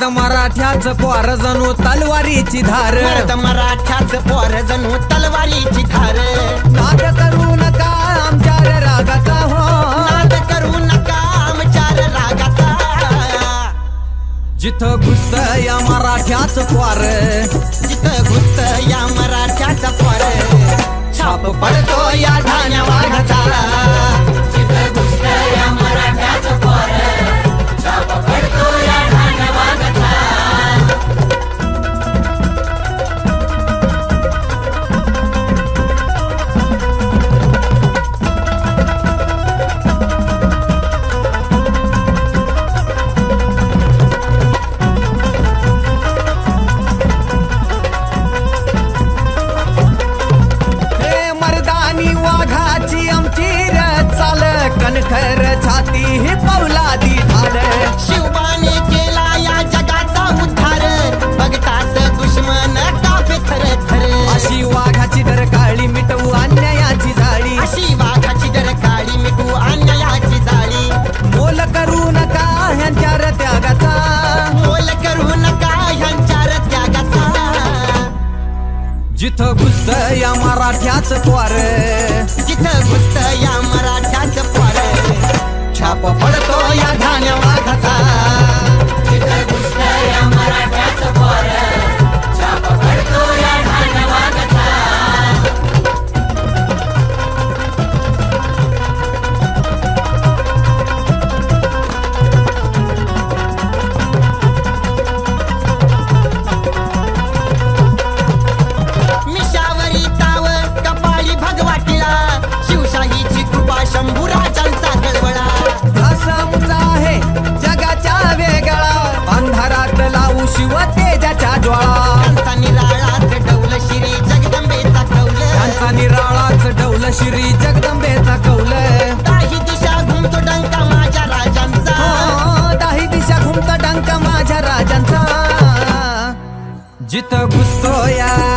मर्द मराठ्याच पोर जणू तलवारीची धार. मर्द मराठ्याच पोर जणू तलवारीची धार. नाद करू नका आमच्या रागाचा हो. नाद करू नका आमचार रागाचा. जिथं घुसत या मराठ्याच पोर. जिथं घुसत या कणखर छाती ही पौलादी ढाल शिवबाने केला या जगाचा उद्धार. बघताच दुश्मन कापे थर थर अशी वाघाची डर काळी मिटवू अन्यायाची जाळी. अशी वाघाची डर काळी मिटू अन्यायाची जाळी. मोल करू नका ह्यांच्या त्यागाचा. मोल करू नका ह्यांच्यार त्यागाचा. जिथं घुसत या मराठ्याच पोर जिथं घुसत या मराठ्याचं Dita Gustoia